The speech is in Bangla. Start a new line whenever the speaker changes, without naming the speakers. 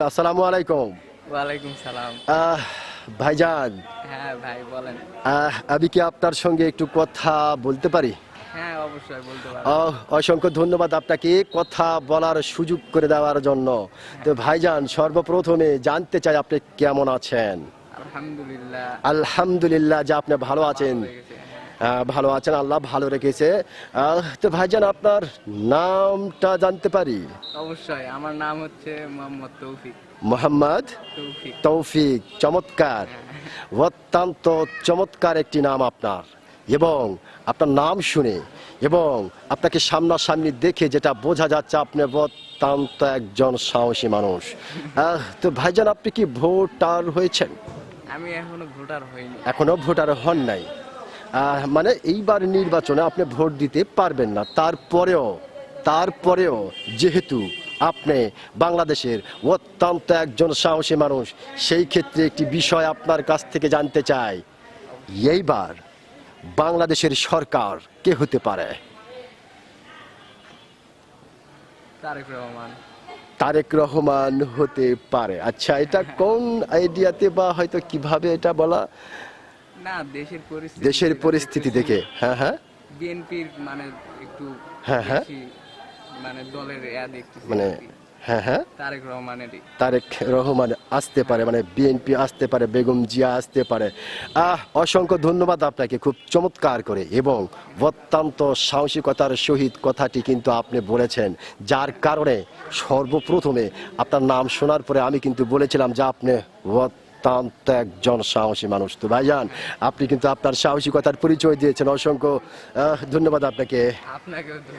আসসালামু আলাইকুম।
ওয়ালাইকুম সালাম।
ভাইজান।
হ্যাঁ ভাই বলেন।
আমি কি আপনার সঙ্গে একটু কথা বলতে পারি?
হ্যাঁ অবশ্যই বলতে
অসংখ্য ধন্যবাদ আপনাকে কথা বলার সুযোগ করে দেওয়ার জন্য। তো ভাইজান সর্বপ্রথমে জানতে চাই আপনি কেমন আছেন?
আলহামদুলিল্লাহ।
আলহামদুলিল্লাহ যে আপনি ভালো আছেন।
হয়ে
ভালো আছেন আল্লাহ ভালো রেখেছে। তো ভাইজান আপনার নামটা জানতে পারি?
অবশ্যই আমার নাম হচ্ছে মোহাম্মদ তৌফিক।
মোহাম্মদ
তৌফিক।
চমৎকার। অত্যন্ত চমৎকার একটি নাম আপনার। এবং আপনার নাম শুনে এবং আপনাকে সামনাসামনি দেখে যেটা বোঝা যাচ্ছে আপনি অত্যন্ত একজন সাহসী মানুষ। তো ভাইজান আপনি কি ভোটার হয়েছেন?
আমি এখনও ভোটার হইনি।
এখনও ভোটার হন নাই। মানে এইবার নির্বাচনে আপনি ভোট দিতে পারবেন না। তারপরেও তারপরেও যেহেতু আপনি বাংলাদেশের অত্যন্ত একজন সাহসী মানুষ সেই ক্ষেত্রে একটি বিষয় আপনার কাছ থেকে জানতে চাই। এইবার বাংলাদেশের সরকার কে হতে পারে?
তারেক রহমান।
তারেক রহমান হতে পারে। আচ্ছা এটা কোন আইডিয়াতে বা হয়তো কীভাবে এটা বলা
না দেশের পরিস্থিতি
দেশের পরিস্থিতি দেখে। হ্যাঁ হ্যাঁ।
বিএনপির মানে একটু
হ্যাঁ, হ্যাঁ।
মানে দলের এয়া দেখতেছি
মানে হ্যাঁ হ্যাঁ।
তারেক
রহমান আসতে পারে মানে বিএনপি আসতে পারে বেগম জিয়া আসতে পারে। আহ অসংখ্য ধন্যবাদ আপনাকে খুব চমৎকার করে। এবং অত্যন্ত সাহসিকতার সহিত কথাটি কিন্তু আপনি বলেছেন যার কারণে সর্বপ্রথমে আপনার নাম শোনার পরে আমি কিন্তু বলেছিলাম যে আপনি অত্যন্ত একজন সাহসী মানুষ। তো ভাইজান, আপনি কিন্তু আপনার সাহসিকতার পরিচয় দিয়েছেন। অসংখ্য ধন্যবাদ আপনাকে।
ধন্যবাদ।